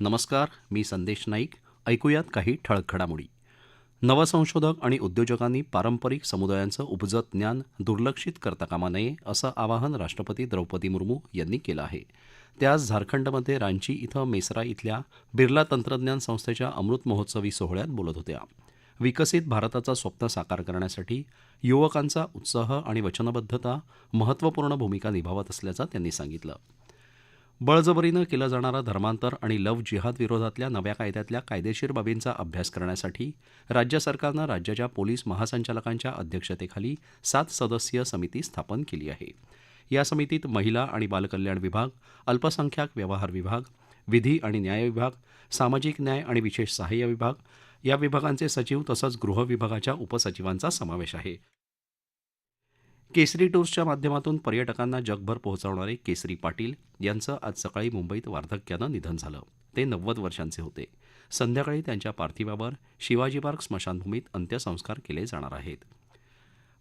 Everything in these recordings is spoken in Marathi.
नमस्कार मी संदेश नाईक. ऐकूयात काही ठळक घडामोडी. नवसंशोधक आणि उद्योजकांनी पारंपरिक समुदायांचं उपजत ज्ञान दुर्लक्षित करता कामा नये असं आवाहन राष्ट्रपती द्रौपदी मुर्मू यांनी केलं आहे. ते आज झारखंडमध्ये रांची इथं मेसरा इथल्या बिर्ला तंत्रज्ञान संस्थेच्या अमृत महोत्सवी सोहळ्यात बोलत होत्या. विकसित भारताचं स्वप्न साकार करण्यासाठी युवकांचा उत्साह आणि वचनबद्धता महत्त्वपूर्ण भूमिका निभावत असल्याचं त्यांनी सांगितलं. बळजबरीनं केलं जाणारं धर्मांतर आणि लव जिहाद विरोधातल्या नव्या कायद्यातल्या कायदेशीर बाबींचा अभ्यास करण्यासाठी राज्य सरकारनं राज्याच्या पोलीस महासंचालकांच्या अध्यक्षतेखाली सात सदस्यीय समिती स्थापन केली आहे. या समितीत महिला आणि बालकल्याण विभाग अल्पसंख्याक व्यवहार विभाग विधी आणि न्याय विभाग सामाजिक न्याय आणि विशेष सहाय्य विभाग या विभागांचे सचिव तसंच गृह विभागाच्या उपसचिवांचा समावेश आहे. केसरी टूर्सच्या माध्यमातून पर्यटकांना जगभर पोहोचवणारे केसरी पाटील यांचं आज सकाळी मुंबईत वार्धक्यानं निधन झालं. ते नव्वद वर्षांचे होते. संध्याकाळी त्यांच्या पार्थिवावर शिवाजी पार्क स्मशानभूमीत अंत्यसंस्कार केले जाणार आहेत.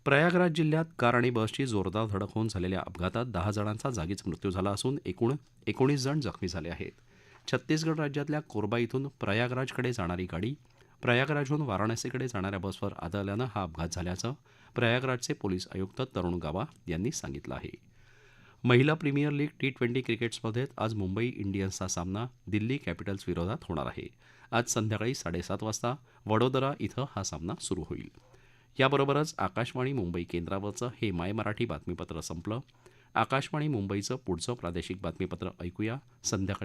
प्रयागराज जिल्ह्यात कार आणि बसची जोरदार धडक होऊन झालेल्या अपघातात दहा जणांचा जागीच मृत्यू झाला असून एकूण एकोणीस जण जखमी झाले आहेत. छत्तीसगड राज्यातल्या कोरबा इथून प्रयागराजकडे जाणारी गाडी प्रयागराजहून वाराणसीकडे जाणाऱ्या बसवर आदळल्यानं हा अपघात झाल्याचं प्रयागराजचे पोलीस आयुक्त तरुण गावा यांनी सांगितलं आहे. महिला premier league T twenty cricket स्पर्धेत आज मुंबई इंडियन्सचा सामना दिल्ली कॅपिटल्स विरोधात होणार आहे. आज संध्याकाळी साडेसात वाजता वडोदरा इथं हा सामना सुरू होईल. याबरोबरच आकाशवाणी मुंबई केंद्रावरचं हे माय मराठी बातमीपत्र संपलं. आकाशवाणी मुंबईचं पुढचं प्रादेशिक बातमीपत्र ऐकूया. संध्याकाळी